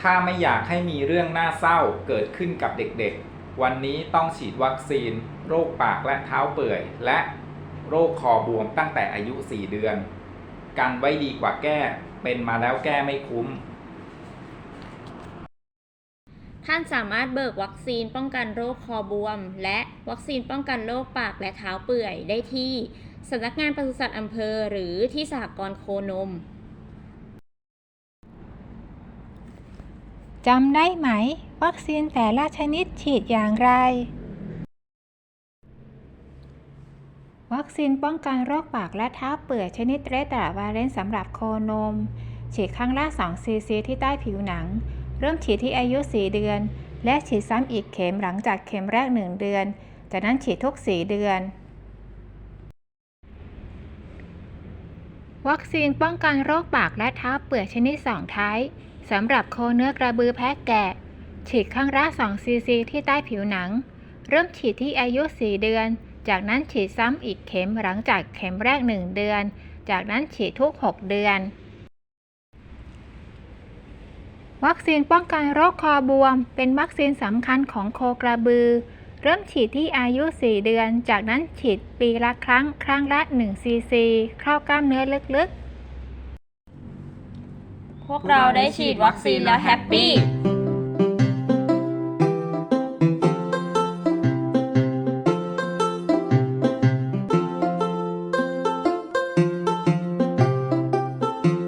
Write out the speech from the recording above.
ถ้าไม่อยากให้มีเรื่องน่าเศร้าเกิดขึ้นกับเด็กๆ วันนี้ต้องฉีดวัคซีน โรคปากและเท้าเปื่อย และโรคคอบวมตั้งแต่อายุ 4 เดือน กันไว้ดีกว่าแก้ เป็นมาแล้วแก้ไม่คุ้ม ท่านสามารถเบิกวัคซีนป้องกันโรคคอบวม และวัคซีนป้องกันโรคปากและเท้าเปื่อยได้ที่สำนักงานปศุสัตว์อำเภอหรือที่สหกรณ์โคนม จำได้ไหม วัคซีนแต่ละชนิดฉีดอย่างไร วัคซีนป้องกันโรคปากและเท้าเปื่อยชนิดเรตราวาเลนสำหรับโคนม ฉีดครั้งละ2ซีซีที่ใต้ผิวหนัง เริ่มฉีดที่อายุ 4 เดือน และฉีดซ้ำอีกเข็มหลังจากเข็มแรก 1 เดือน จากนั้นฉีดทุก 4 เดือน วัคซีนป้องกันโรคปากและเท้าเปื่อยชนิด2ไทป์สำหรับโคเนื้อกระบือแพะแกะ ฉีดครั้งละ2ซีซีที่ใต้ผิวหนัง เริ่มฉีดที่อายุ 4 เดือน จากนั้นฉีดซ้ำอีกเข็มหลังจากเข็มแรก 1 เดือน จากนั้นฉีดทุก 6 เดือน วัคซีนป้องกันโรคคอบวม เป็นวัคซีนสำคัญของโคกระบือ เริ่มฉีดที่อายุ 4 เดือน จากนั้นฉีดปีละครั้ง ครั้งละ1ซีซีเข้ากล้ามเนื้อลึกๆ พวกเราได้ฉีดวัคซีนแล้วแฮปปี้